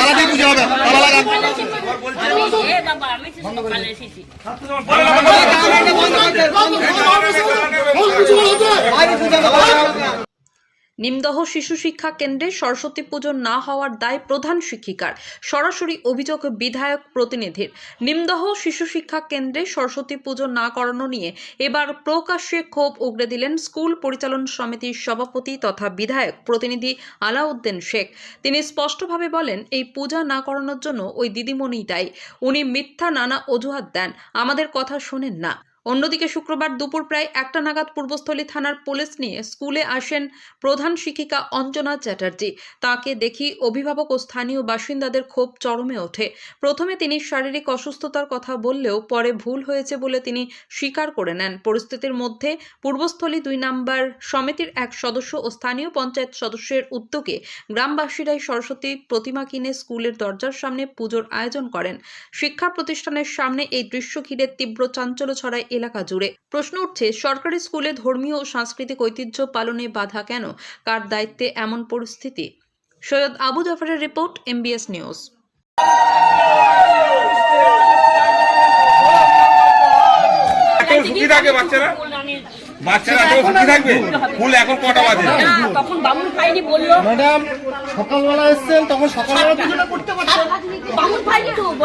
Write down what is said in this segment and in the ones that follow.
আলাদাই পুজো হবে তালা লাগান এ বাবা আমি তো সকালে এসেছি নিমদহ শিশু শিক্ষা কেন্দ্রে সরস্বতী পুজো না হওয়ার দায় প্রধান শিক্ষিকার। সরাসরি অভিযোগ বিধায়ক প্রতিনিধির। নিমদহ শিশু শিক্ষা কেন্দ্রে সরস্বতী পুজো না করানো নিয়ে এবার প্রকাশ্যে ক্ষোভ উগড়ে দিলেন স্কুল পরিচালন সমিতির সভাপতি তথা বিধায়ক প্রতিনিধি আলাউদ্দিন শেখ। তিনি স্পষ্টভাবে বলেন, এই পূজা না করানোর জন্য ওই দিদিমণি দায়ী উনি মিথ্যা নানা অজুহাত দেন। আমাদের কথা শোনেন না। অন্যদিকে শুক্রবার দুপুর প্রায় একটা নাগাদ পূর্বস্থলী থানার পুলিশ নিয়ে স্কুলে আসেন প্রধান শিক্ষিকা অঞ্জনা চ্যাটার্জি। তাকে দেখি অভিভাবক ও স্থানীয় বাসিন্দাদের ক্ষোভ চরমে ওঠে। প্রথমে তিনি শারীরিক অসুস্থতার কথা বললেও পরে ভুল হয়েছে বলে তিনি স্বীকার করে নেন। পরিস্থিতির মধ্যে পূর্বস্থলী দুই নাম্বার সমিতির এক সদস্য ও স্থানীয় পঞ্চায়েত সদস্যের উদ্যোগে গ্রামবাসীরাই সরস্বতী প্রতিমা কিনে স্কুলের দরজার সামনে পুজোর আয়োজন করেন। শিক্ষা প্রতিষ্ঠানের সামনে এই দৃশ্য ঘিরে তীব্র চাঞ্চল্য ছড়ায় এলাকা জুড়ে। প্রশ্ন উঠছে সরকারি স্কুলে ধর্মীয় ও সাংস্কৃতিক ঐতিহ্য পালনে বাধা কেন? কার দায়িত্বে এমন পরিস্থিতি? সৈয়দ আবু জাফরের রিপোর্ট এমবিএস নিউজ। বাচ্চারা? বাচ্চারা এখন থাকবে? ফুল এখন কটা বাজে? তখন বামুন পাইনি বলল। ম্যাডাম সকালবেলা এসছেন তখন সকালবেলা পারতেন। বামুন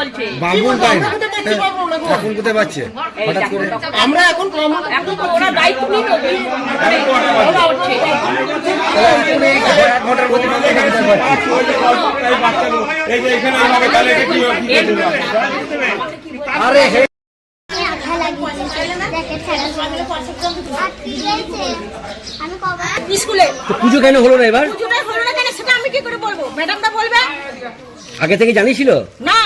বলছে? বাবুল তাই এখন কোথায় পাচ্ছে আমরা এখন এখন ওরা দায়িত্ব ওরা হচ্ছে? আরে স্কুলে। পুজো কেন হলো না এবার? পুজোটা হলো না কেন সেটা আমি কি করে বলব? ম্যাডামটা বলবে? আগে থেকে জানিয়েছিল? না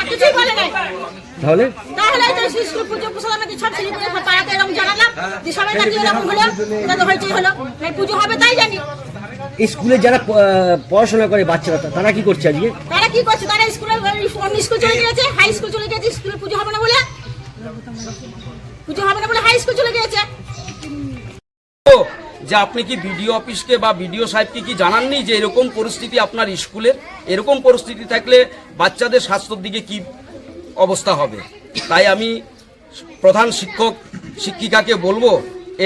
তাহলে? তাহলে তো স্কুল পুজো পুজো আমাদের সব ছেলে মেয়ে পাড়াতে এরকম জানালাম যে সবাই নাকি এরকম হলো এটা তো হয়েছে হলো। এই পুজো হবে তাই জানি। এই স্কুলে যারা পড়াশোনা করে বাচ্চারা তারা কি করছে আজকে? তারা কি করছে? তারা স্কুলে স্কুল চলে গিয়েছে হাই স্কুল চলে গিয়েছে স্কুলে পুজো হবে না বলে। পুজো হবে না বলে হাই স্কুল চলে গিয়েছে। যে আপনি কি বিডিও অফিসকে বা বিডিও সাহেবকে কি জানাননি যে এরকম পরিস্থিতি আপনার স্কুলের? এরকম পরিস্থিতি থাকলে বাচ্চাদের স্বাস্থ্যের দিকে কি অবস্থা হবে। তাই আমি প্রধান শিক্ষক শিক্ষিকাকে বলব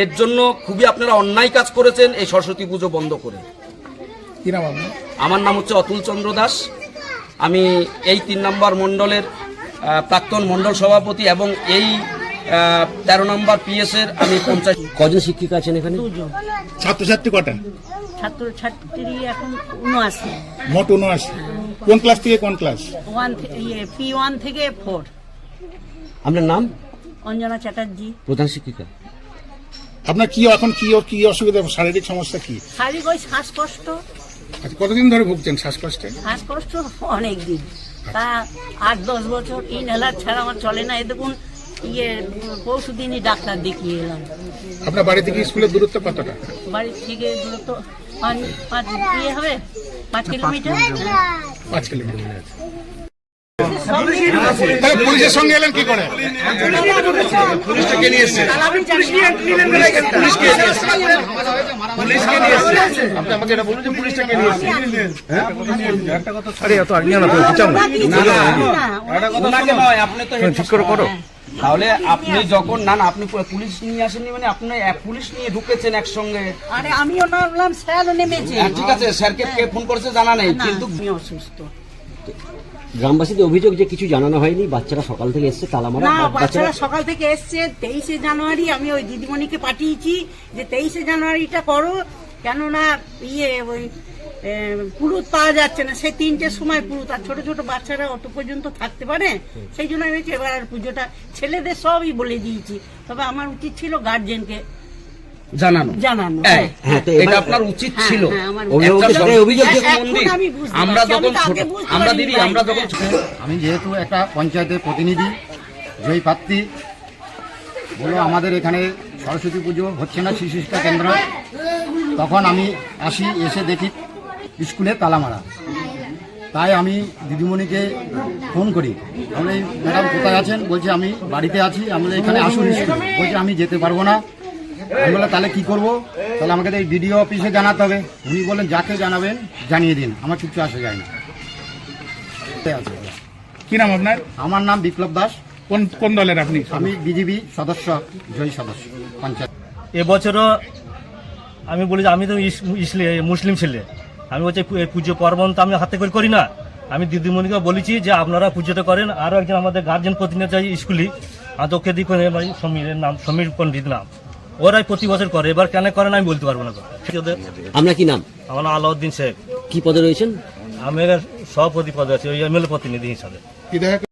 এর জন্য খুবই আপনারা অন্যায় কাজ করেছেন এই সরস্বতী পুজো বন্ধ করে। আমার নাম হচ্ছে অতুল চন্দ্র দাস। আমি এই তিন নম্বর মণ্ডলের প্রাক্তন মণ্ডল সভাপতি এবং এই তেরো নম্বর পিএসের আমি পঞ্চাশ কজন শিক্ষিকা আছেন এখানে? ছাত্রছাত্রী কটা? ছাত্র ছাত্রী এখন উনআশি। মোট উনআশি। কোন ক্লাস থেকে কোন ক্লাস ওয়ান ইয়ে পি ওয়ান থেকে ফোর আপনার নাম? অঞ্জনা চ্যাটার্জি। প্রধান শিক্ষিকা। আপনার কি এখন কি কি অসুবিধা শারীরিক সমস্যা কি? শারীরিক ওই শ্বাসকষ্ট। আচ্ছা কতদিন ধরে ভুগছেন শ্বাসকষ্টে? শ্বাসকষ্ট অনেক দিন তা আট দশ বছর ইনহেলার ছাড়া আমার চলে না। এ দেখুন ইয়ে পরশু দিনই ডাক্তার দেখিয়ে এলাম। আপনার বাড়ি থেকে স্কুলের দূরত্ব কতটা? বাড়ির থেকে দূরত্ব পাঁচ পাঁচ ইয়ে হবে? পাঁচ কিলোমিটার? পাঁচ কিলোমিটার পুলিশের সঙ্গে এলেন কি করে? পুলিশটাকে নিয়ে এসছে। পুলিশকে নিয়ে এসছে। আপনি আমাকে এটা বলুন যে পুলিশটাকে নিয়ে এসছে। আরে এত আগে না তো ঠিক করে করো। তাহলে আপনি যখন না না আপনি পুলিশ নিয়ে আসেননি মানে আপনি পুলিশ নিয়ে ঢুকেছেন একসঙ্গে? আরে আমিও নামলাম স্যারও নেমেছে। হ্যাঁ, ঠিক আছে স্যারকে কে ফোন করেছে জানা নেই কিন্তু আমি অসুস্থ। গ্রামবাসীদের অভিযোগ যে কিছু জানানো হয়নি বাচ্চারা সকাল থেকে এসছে তালা মারা না বাচ্চারা সকাল থেকে এসছে তেইশে জানুয়ারি আমি ওই দিদিমণিকে পাঠিয়েছি যে তেইশে জানুয়ারিটা করো কেননা ইয়ে ওই পুরুত পাওয়া যাচ্ছে না। সেই তিনটের সময় পুরুত আর ছোট ছোট বাচ্চারা অত পর্যন্ত থাকতে পারে? সেই জন্য আমি এবার আর পুজোটা ছেলেদের সবই বলে দিয়েছি। তবে আমার উচিত ছিল গার্জেনকে জানানো। জানানো। এই, হ্যাঁ, তো এটা আপনার উচিত হ্যাঁ, ছিল। হ্যাঁ, আমার। আমি আমরা যখন তো আগে ছোট বুঝতে আমরা দিদি আমরা যখন আমি যেহেতু একটা পঞ্চায়েতের প্রতিনিধি জয়ী প্রার্থী বলো আমাদের এখানে সরস্বতী পুজো হচ্ছে না শিশু শিক্ষা কেন্দ্র? তখন আমি আসি এসে দেখি স্কুলে তালা মারা। তাই আমি দিদিমণিকে ফোন করি। বলে ম্যাডাম কোথায় আছেন? বলছে আমি বাড়িতে আছি আমরা এখানে আসুন স্কুলে। বলছে আমি যেতে পারব না। আমি বললাম তাহলে কী করব? তাহলে আমাকে তো এই বিডিও অফিসে জানাতে হবে। উনি বললেন যাকে জানাবেন জানিয়ে দিন। আমার কিচ্ছু আসে যায় না। কি নাম আপনার? আমার নাম বিপ্লব দাস। কোন কোন দলের আপনি? আমি বিজিবি সদস্য জয়ী সদস্য পঞ্চায়েত। এবছরও আমি বলি যে আমি তো মুসলিম ছেলে। আমি বলছি পুজো পার্বণ তো আমি হাতে করে করি না। আমি দিদিমণিকে বলেছি যে আপনারা পুজোটা করেন। আরও একজন আমাদের গার্জেন প্রতিনিধি আছে স্কুলে আদৌকে দিক সমীরের নাম সমীর পণ্ডিত নাম। ওরাই প্রতি বছর করে। এবার কেন করে না আমি বলতে পারব না ঠিক আছে আপনার কি নাম? আমার নাম আলাউদ্দিন শেখ। কি পদে রয়েছেন? আমি সভাপতি পদে আছি ওই এমএলএ প্রতিনিধি হিসাবে। কি দেখা